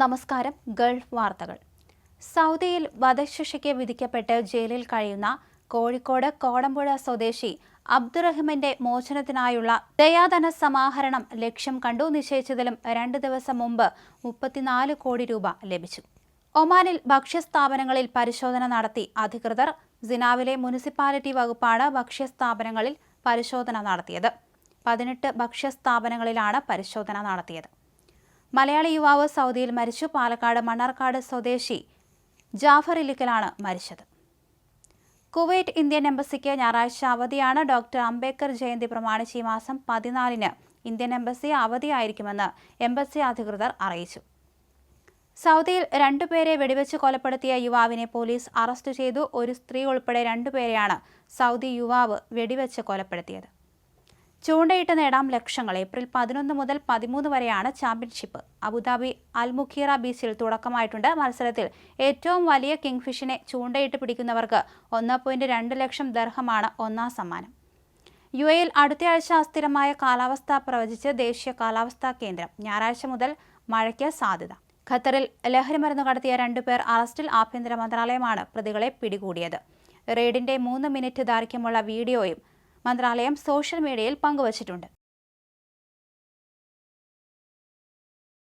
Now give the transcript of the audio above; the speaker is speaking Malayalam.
നമസ്കാരം ഗൾഫ് വാർത്തകൾ. സൗദിയിൽ വധശിക്ഷയ്ക്ക് വിധിക്കപ്പെട്ട് ജയിലിൽ കഴിയുന്ന കോഴിക്കോട് കോടമ്പുഴ സ്വദേശി അബ്ദുറഹിമിന്റെ മോചനത്തിനായുള്ള ദയാധന സമാഹരണം ലക്ഷ്യം കണ്ടു. നിശ്ചയിച്ചതിലും രണ്ട് ദിവസം മുമ്പ് മുപ്പത്തിനാല് കോടി രൂപ ലഭിച്ചു. ഒമാനിൽ ഭക്ഷ്യസ്ഥാപനങ്ങളിൽ പരിശോധന നടത്തി അധികൃതർ. സിനാവിലെ മുനിസിപ്പാലിറ്റി വകുപ്പാണ് ഭക്ഷ്യസ്ഥാപനങ്ങളിൽ പരിശോധന നടത്തിയത്. പതിനെട്ട് ഭക്ഷ്യസ്ഥാപനങ്ങളിലാണ് പരിശോധന നടത്തിയത്. മലയാളി യുവാവ് സൗദിയിൽ മരിച്ചു. പാലക്കാട് മണ്ണാർക്കാട് സ്വദേശി ജാഫർ ഇലിക്കലാണ് മരിച്ചത്. കുവൈറ്റ് ഇന്ത്യൻ എംബസിക്ക് ഞായറാഴ്ച അവധിയാണ് ഡോക്ടർ അംബേദ്കർ ജയന്തി പ്രമാണിച്ച് ഈ മാസം പതിനാലിന് ഇന്ത്യൻ എംബസി അവധിയായിരിക്കുമെന്ന് എംബസി അധികൃതർ അറിയിച്ചു. സൗദിയിൽ രണ്ടുപേരെ വെടിവെച്ച് കൊലപ്പെടുത്തിയ യുവാവിനെ പോലീസ് അറസ്റ്റ് ചെയ്തു. ഒരു സ്ത്രീ ഉൾപ്പെടെ രണ്ടുപേരെയാണ് സൗദി യുവാവ് വെടിവെച്ച് കൊലപ്പെടുത്തിയത്. ചൂണ്ടയിട്ട് നേടാം ലക്ഷങ്ങൾ ഏപ്രിൽ പതിനൊന്ന് മുതൽ പതിമൂന്ന് വരെയാണ് ചാമ്പ്യൻഷിപ്പ്. അബുദാബി അൽമുഖീറ ബീച്ചിൽ തുടക്കമായിട്ടുണ്ട്. മത്സരത്തിൽ ഏറ്റവും വലിയ കിങ്ഫിഷിനെ ചൂണ്ടയിട്ട് പിടിക്കുന്നവർക്ക് ഒന്ന് പോയിന്റ് രണ്ട് ലക്ഷം ദർഹമാണ് ഒന്നാം സമ്മാനം. യു എയിൽ അടുത്തയാഴ്ച അസ്ഥിരമായ കാലാവസ്ഥ പ്രവചിച്ച് ദേശീയ കാലാവസ്ഥാ കേന്ദ്രം. ഞായറാഴ്ച മുതൽ മഴയ്ക്ക് സാധ്യത. ഖത്തറിൽ ലഹരിമരുന്ന് കടത്തിയ രണ്ടുപേർ അറസ്റ്റിൽ ആഭ്യന്തര മന്ത്രാലയമാണ് പ്രതികളെ പിടികൂടിയത്. റെയ്ഡിന്റെ മൂന്ന് മിനിറ്റ് ദൈർഘ്യമുള്ള വീഡിയോയും മന്ത്രാലയം സോഷ്യൽ മീഡിയയിൽ പങ്കുവച്ചിട്ടുണ്ട്